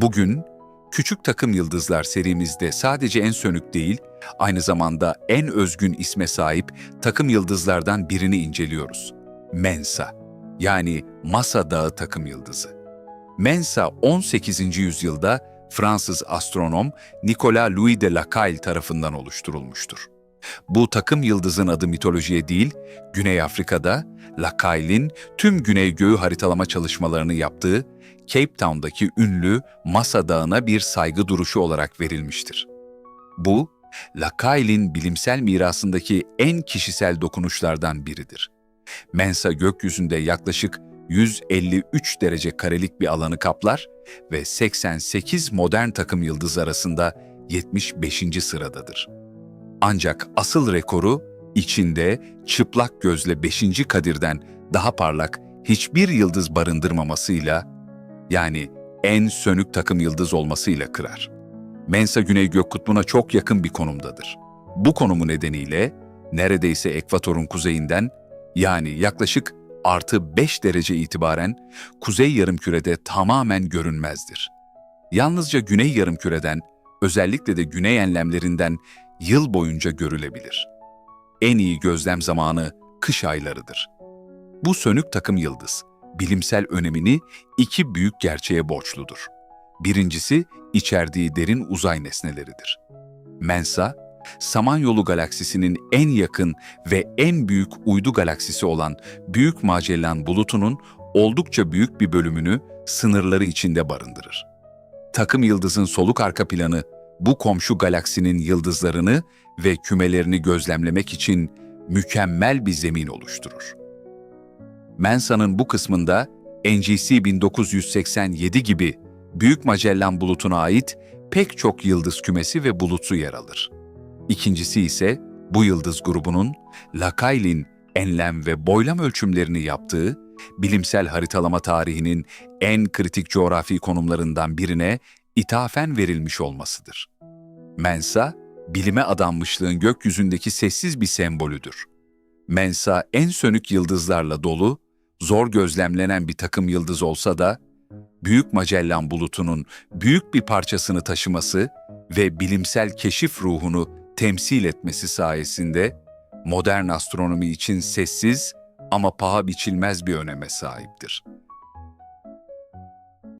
Bugün Küçük Takım Yıldızlar serimizde sadece en sönük değil, aynı zamanda en özgün isme sahip takım yıldızlardan birini inceliyoruz. Mensa, yani Masa Dağı takım yıldızı. Mensa 18. yüzyılda Fransız astronom Nicolas Louis de Lacaille tarafından oluşturulmuştur. Bu takım yıldızın adı mitolojiye değil, Güney Afrika'da Lacaille'in tüm Güney Göğü haritalama çalışmalarını yaptığı Cape Town'daki ünlü Masa Dağı'na bir saygı duruşu olarak verilmiştir. Bu, Lacaille'in bilimsel mirasındaki en kişisel dokunuşlardan biridir. Mensa gökyüzünde yaklaşık 153 derece karelik bir alanı kaplar ve 88 modern takım yıldız arasında 75. sıradadır. Ancak asıl rekoru içinde çıplak gözle 5. kadirden daha parlak hiçbir yıldız barındırmamasıyla yani en sönük takım yıldız olmasıyla kırar. Mensa Güney Gök Kutbu'na çok yakın bir konumdadır. Bu konumu nedeniyle neredeyse ekvatorun kuzeyinden yani yaklaşık artı 5 derece itibaren kuzey yarımkürede tamamen görünmezdir. Yalnızca güney yarımküreden, özellikle de güney enlemlerinden yıl boyunca görülebilir. En iyi gözlem zamanı kış aylarıdır. Bu sönük takım yıldız, bilimsel önemini iki büyük gerçeğe borçludur. Birincisi, içerdiği derin uzay nesneleridir. Mensa, Samanyolu galaksisinin en yakın ve en büyük uydu galaksisi olan Büyük Magellan bulutunun oldukça büyük bir bölümünü sınırları içinde barındırır. Takım yıldızın soluk arka planı bu komşu galaksinin yıldızlarını ve kümelerini gözlemlemek için mükemmel bir zemin oluşturur. Mensa'nın bu kısmında NGC 1987 gibi Büyük Magellan bulutuna ait pek çok yıldız kümesi ve bulutu yer alır. İkincisi ise bu yıldız grubunun Lacaille'in enlem ve boylam ölçümlerini yaptığı bilimsel haritalama tarihinin en kritik coğrafi konumlarından birine ithafen verilmiş olmasıdır. Mensa, bilime adanmışlığın gökyüzündeki sessiz bir sembolüdür. Mensa en sönük yıldızlarla dolu, zor gözlemlenen bir takım yıldız olsa da, Büyük Magellan bulutunun büyük bir parçasını taşıması ve bilimsel keşif ruhunu temsil etmesi sayesinde modern astronomi için sessiz ama paha biçilmez bir öneme sahiptir.